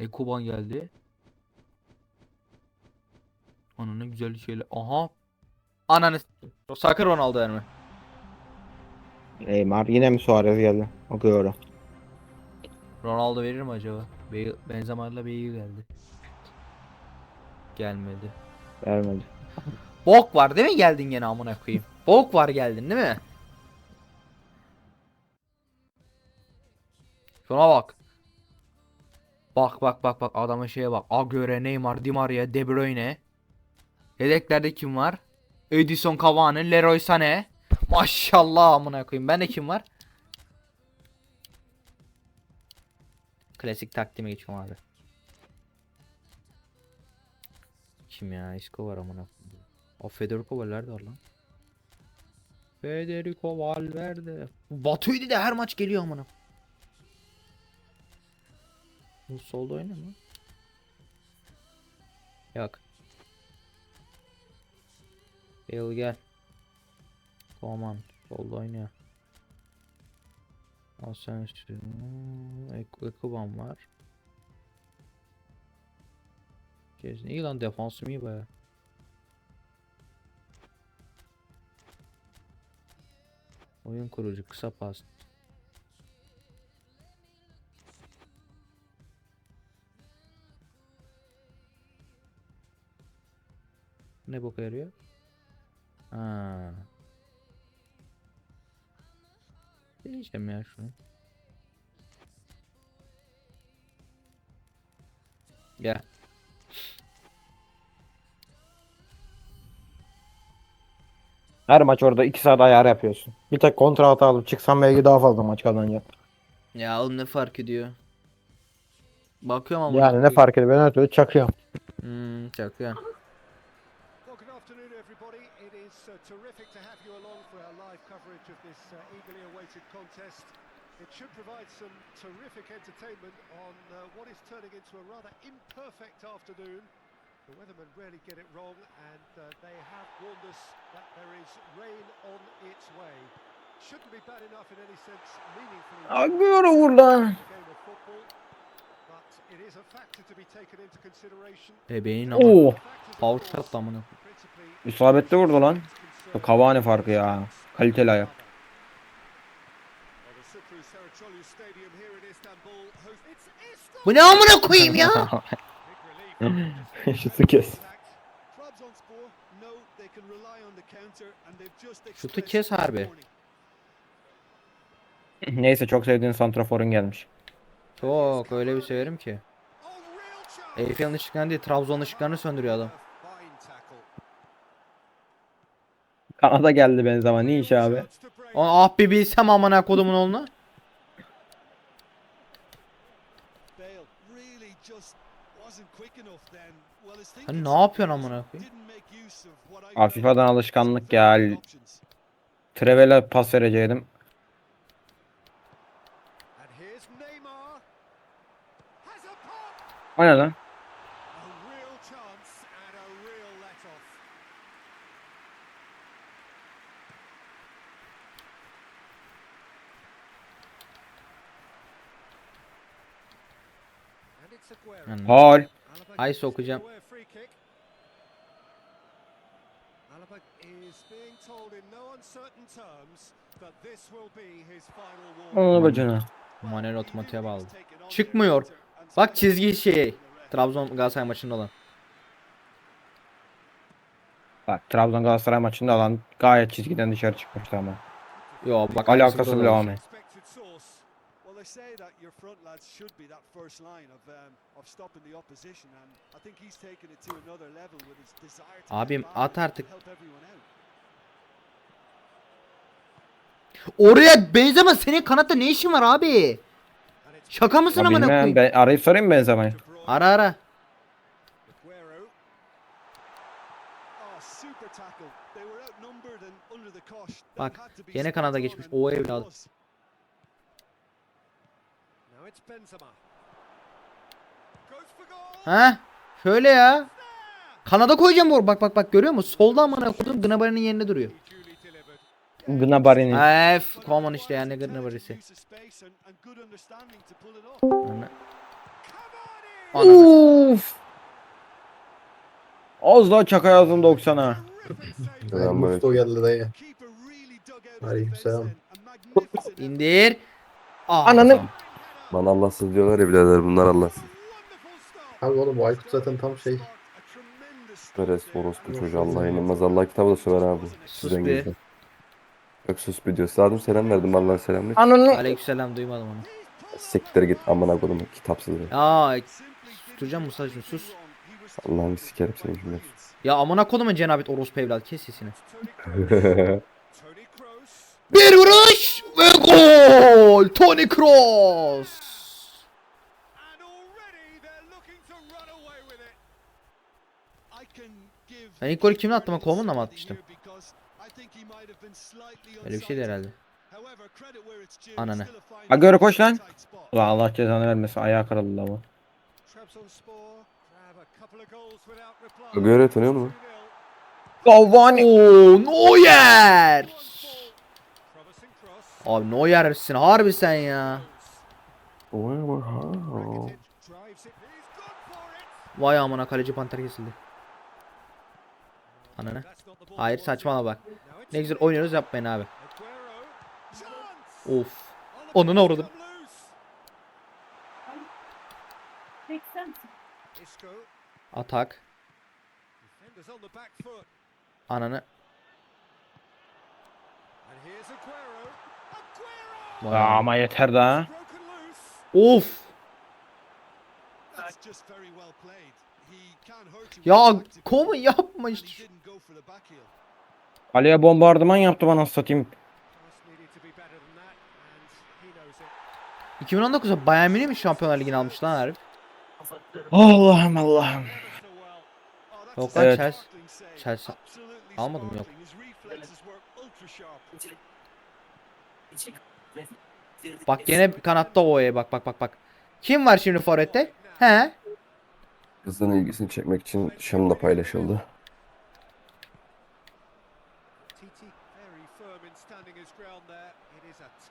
Ekoban geldi. Ana ne güzel şeyler. Aha. Ananı s- Sakın Ronaldo verme. Neymar yine mi Suarez geldi? Okuyorum. Ronaldo verir mi acaba? Bale, Benzema'yla Bale geldi. Gelmedi. Vermedi. Bok var değil mi geldin gene amına koyayım. Bok var geldin değil mi? Şuna bak. Bak bak bak bak adama şeye bak. Agüero, Neymar, Di Maria, De Bruyne. Yedeklerde kim var? Edison Cavani, Leroy Sané. Maşallah amına koyayım. Ben de kim var? Klasik taktiğime geçiyorum abi. Kim ya? Isco var amına koyayım. O Federico Valverde var lan. Federico Valverde. Batu'ydu de her maç geliyor amına. Bu solda oynuyor mu? Yok. Bale gel. Come on. Solda oynuyor. Asensio. Ek Ekuban var. Kesin. İyi lan defansım iyi baya. Oyun kurucu kısa pas. Ne boka yarıyor? Ha. Değişeceğim ya şunu. Gel. Her maç orada 2 saat ayar yapıyorsun. Bir tek kontra hata alıp çıksan belki daha fazla maç kazanacak. Ya oğlum ne fark ediyor? Bakıyorum ama. Yani ne fark ediyor ben her türlü çakıyorum. Hmm, çakıyor. It is uh, terrific to have you along for our live coverage of this uh, eagerly awaited contest. It should provide some terrific entertainment on uh, what is turning into a rather imperfect afternoon. The weathermen rarely get it wrong, and uh, they have warned us that there is rain on its way. Shouldn't be bad enough in any sense, meaningfully. Agüero vurdu. Bebeğin ama. Oo. Foul shot da amına. İsabetli vurdu lan. Bu Cavani farkı ya. Kaliteli ayak. Bu ne amına koyayım ya? Şutu kes. Şutu kes harbi. Neyse çok sevdiğin santraforun gelmiş. Çok öyle bir severim ki. Eyfel'in ışıklarını değil Trabzon ışıklarını söndürüyor adam. Kanada geldi Benzema. Ne iş abi? Ah bir bilsem amına kodumun Sen thinking ne yapıyorsun amına koyayım? didn't make use of what I Abi felt FIFA'dan was alışkanlık ya. Trevele pas vereceydim. This will be his final warning. Onu bacına. Manuel otomatiğe bağlı. Çıkmıyor. Bak çizgi şey. Trabzon Galatasaray maçında olan. Bak Trabzon Galatasaray maçında alan gayet çizgiden dışarı çıkmıştı ama. Yo bak Alakası bile olmuyor. Expected source. Well, they say that your front lads should be that first line of um, of stopping the opposition, and I think he's taken it to another level with his desire to Abim, at artık. Oraya benzeme senin kanatta ne işin var abi? Şaka mısın amına bilmem koyayım? ben arayıp sorayım mı Benzema'yı? Ara ara. Bak, spot kanada geçmiş. O it evladı. was. Now it's Benzema. Goes for goal. Ha? Şöyle ya. Kanada koyacağım bu. Bak bak bak görüyor musun? Solda amına koydum Gnabry'nin yerine duruyor. Gnabry'nin. Ef, common işte yani Gnabry'si. Uf. Az daha çaka yazdım 90'a. Selam Musto geldi dayı. Aleykümselam. İndir. Aa, Ananı- tamam. Bana Allahsız diyorlar ya birader bunlar Allahsız. Abi oğlum bu Aykut zaten tam şey. Peres, orospu çocuğu Allah inanmaz. Allah kitabı da söver abi. Sus Sizden be. gizli. Yok sus bir diyor. Sadım selam verdim Allah'a selam ver. Ananı. Aleykümselam duymadım onu. Siktir git amına kodumu kitapsız. be. Ya tutacağım Musa'cığım sus. Allah'ını sikerim seni şimdi. Ya amına kodumun cenabet orospu evladı kes sesini. Bir vuruş ve gol. Tony Kroos. Ben ilk golü kimle attım? Coleman'la mı atmıştım? Öyle bir şeydi herhalde. Ananı. Agüero koş lan. Ulan Allah cezanı vermesin ayağı kırıldı ama. Agüero tanıyor? 2-0. Cavani. Oo Neuer. Abi Neuer'sin harbi sen ya. Vay amına kaleci panter kesildi. Ananı. Hayır saçmalama bak. Ne güzel oynuyoruz yapmayın abi. Of. On the Onu ne ball, uğradım? Atak. Ananı. Vay amına. Ama yeter daha. Of. Ya goal, yapma işte. Kaleye bombardıman yaptı bana satayım. Pass needed to be better than that, and he knows it. 2019'da Bayern Münih mi Şampiyonlar Ligi'ni almış lan herif? Allah'ım Allah'ım. Yok lan Evet. Chelsea. Chelsea. Almadım, yok. Bak gene kanatta O'ya bak bak bak bak. Kim var şimdi forvette? He? Kızların ilgisini çekmek için Şam'da paylaşıldı.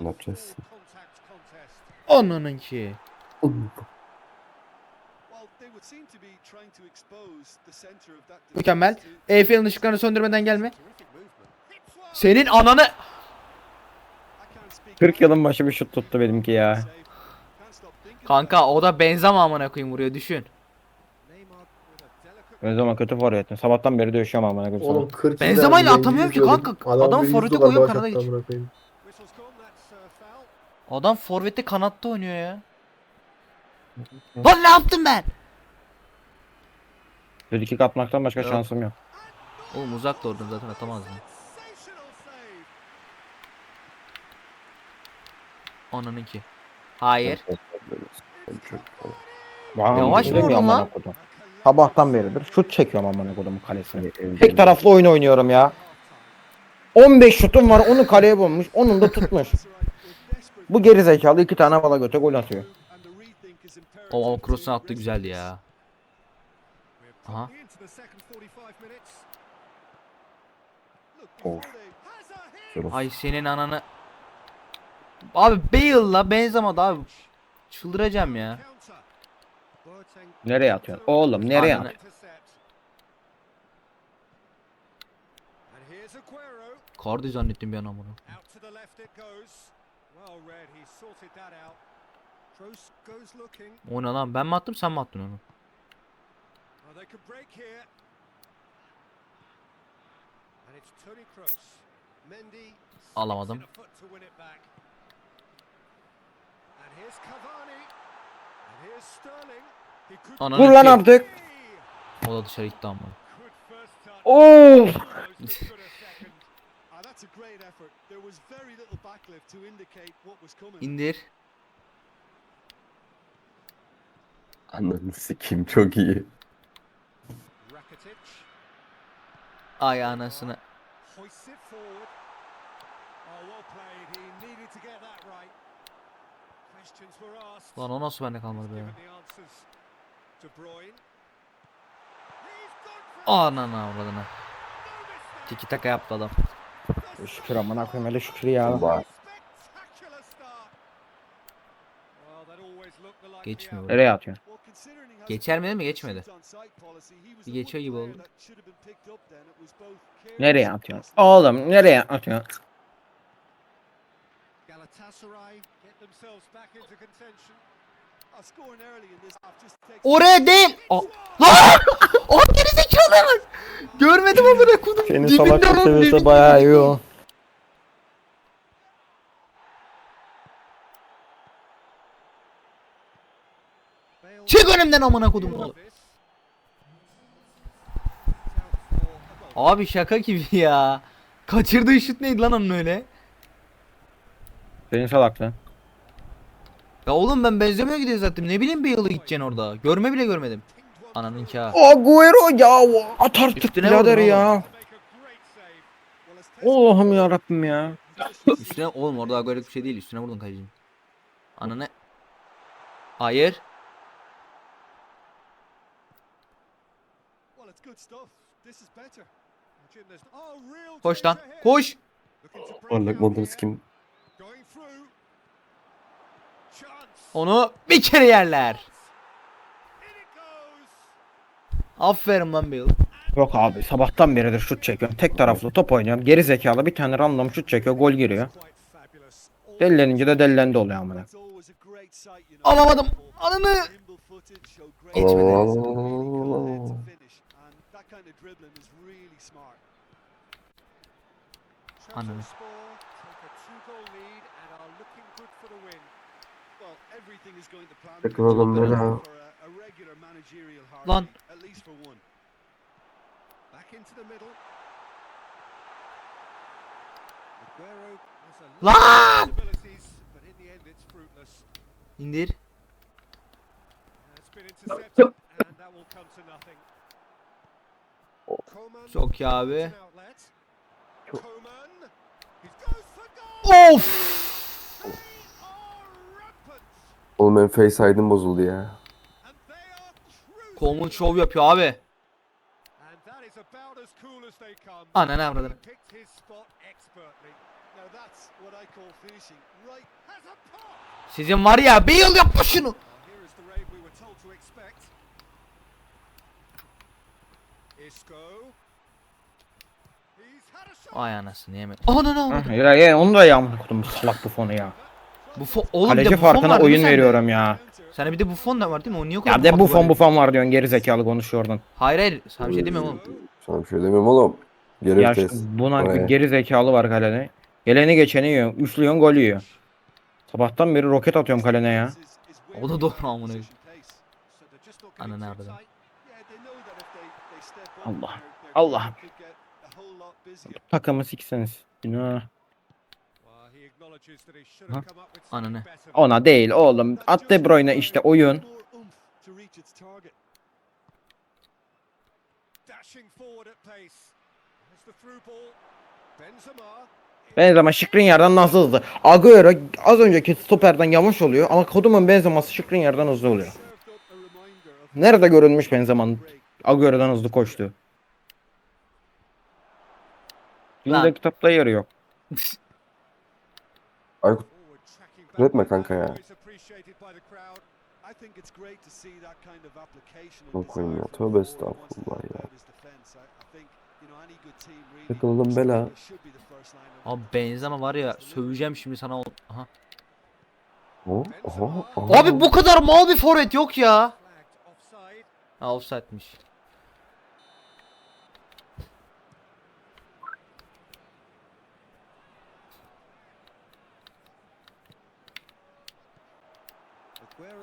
Ne yapacağız? Onunun ki. Mükemmel. Eyfel'in ışıklarını söndürmeden gelme. Senin ananı... 40 yılın başı bir şut tuttu benimki ya. Kanka o da Benzema amına koyayım vuruyor düşün. Ben zaman kötü forvetim. Sabahtan beri dövüşüyorum amına koyayım. Oğlum 40 Benzema ile atamıyorum ki kanka. Adam forvete koyuyor, kanada koyayım. Adam forvette kanatta oynuyor ya. Lan ne yaptım ben? sana. Frikik atmaktan başka Yok. şansım yok. Oğlum uzak da oradan zaten atamazdın. Ananın ki. Hayır. Yavaş bilmiyorum vurdun lan. Sabahtan beridir şut çekiyorum amına koyduğum kalesine. Tek taraflı oyun oynuyorum ya. 15 şutum var onu kaleye bulmuş. Onun da tutmuş. Bu geri zekalı iki tane bala göte gol atıyor. O, o cross'un attı güzeldi ya. Aha. Of. Ay senin ananı. Abi Bale'la Benzema da abi. Çıldıracağım ya. Nereye atıyorsun? Oğlum nereye Ananı- atıyorsun? Kardi zannettim bir an amına. O ne lan ben mi attım sen mi attın onu? Alamadım. Ananı Vur lan ki. artık. O da dışarı gitti ama. Coming. İndir. Ananı sikeyim çok iyi. Ay anasını. Lan o nasıl bende kalmadı be? Anana avradına. Tiki taka yaptı adam. Şükür amına koyayım hele şükür ya. Bak. Geçmiyor. Nereye how Geçer mi mi? Geçmedi. Bir geçiyor gibi oldu. Nereye atıyorsun? Oğlum nereye atıyorsun? Galatasaray get themselves back into contention. Oraya değil. Aa, Lan! O geri zekalı var. Görmedim amına kodum. Seni Dibinde salak lan, dibinde. bayağı iyi o. Çık önümden amına kodum oğlum. Abi şaka gibi ya. Kaçırdığı şut neydi lan onun öyle? Senin salaklı. Ya oğlum ben benzemiyor gidiyor zaten. Ne bileyim bir yılı gideceksin orada. Görme bile görmedim. Ananın ki ha. Agüero ya at artık Üstüne birader vurdun ya. Allah'ım ya Rabbim ya. Üstüne oğlum orada böyle bir şey değil. Üstüne vurdun kalecinin. Ananı. Hayır. Oh, Koş lan. Koş. Montunu here. kim? Onu bir kere yerler. Aferin lan Bill. Yok abi sabahtan beridir şut çekiyorum. Tek taraflı top oynuyorum. Geri zekalı bir tane random şut çekiyor. Gol giriyor. Delilenince de delilendi oluyor amına. Alamadım. Ananı. Allah. Ananı. Sakın oğlum böyle ha. Lan. Back into the middle. Aguero has a lot Lan. of abilities, but in the end it's fruitless. İndir. It's been intercepted, and that will Oğlum benim face ID'm bozuldu ya. Coleman şov yapıyor abi. Ananı avradını. Sizin var ya bir yıl yapma şunu. Ay anasını yemedim. Ananı Hah, avradım. Ya, ya onu da yağmur okudum salak bu fonu ya. Bu fo oğlum bir de Kaleci Buffon farkına var değil mi oyun sende? veriyorum ya. Sana bir de Buffon da var değil mi? O niye Ya koydun de bu farklı fon böyle? bu fon var diyorsun geri zekalı konuşuyor oradan. Hayır hayır. Sana bir şey demiyorum oğlum. Sana bir şey demiyorum oğlum. Geri Ya buna Oraya. bir geri zekalı var kalede. Geleni geçeni yiyor. Üçlüyorsun gol yiyor. Sabahtan beri roket atıyorum kalene ya. O da doğru amına koyayım. Ananı avradım. Allah. Allah. Takımı sikseniz. Günah. Well, he acknowledges that he should have Ha? Ananı. Ona değil oğlum. At De Bruyne işte oyun. Dashing forward at pace. There's the through ball. Benzema. Benzema Skriniar'dan nasıl hızlı. Agüero az önceki stoperden yavaş oluyor ama kodumun Benzema'sı Skriniar'dan hızlı oluyor. Nerede görülmüş Benzema'nın Agüero'dan hızlı koştuğu? Lan. Dinde kitapta yeri yok. Aykut. Üretme kanka ya. Desire oyun ya, tövbe estağfurullah ya. Takıldım bela. Abi Benzema var ya söveceğim şimdi sana. o- Aha. Oha, oha, oha. Abi bu kadar mal bir forvet yok ya. Ha offside'miş.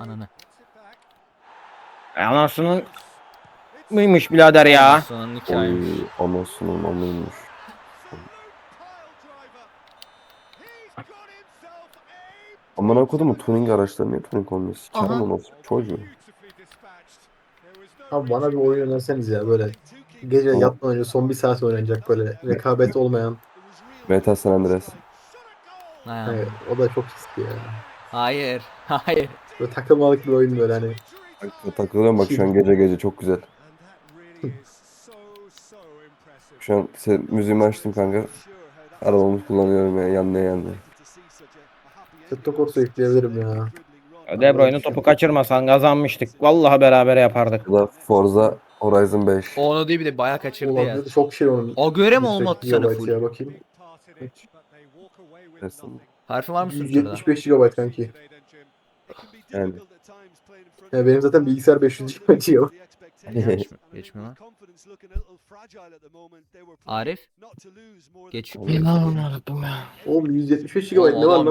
Ananı. E, anasının mıymış birader ya? Sonun Oy, hikayeymiş. anasının amıymış. Amına koydum mu tuning araçları niye tuning olmuyor? Sikerim Aha. onu çocuğu. Abi bana bir oyun önerseniz ya böyle gece Tamam. yatmadan önce son bir saat oynanacak böyle rekabet olmayan. Meta San Andreas. Ha. Hani o da çok riskli ya. Hayır. Hayır. Böyle takılmalık bir oyun böyle hani. Takılıyorum bak şu an gece gece çok güzel. Şu an se müziğimi açtım kanka. Arabamı kullanıyorum ya yanlaya yanlaya. TikTok olsa yükleyebilirim ya. De Bruyne topu kaçırmasan kazanmıştık. Vallahi beraber yapardık. Bu da Forza Horizon 5. Onu değil bir de bayağı kaçırdı ya. Olabilir çok şey onun. O göre mi 108 olmadı sana GB full? Ya bakayım. Resim. Harfi var mı sunucuda? 175 GB kanki. Yani. Ya benim zaten bilgisayar 500 GB diyor. Geçmiyor, geçmiyor lan. Arif geç. İnanamadım ya. Oğlum 175 GB ne var lan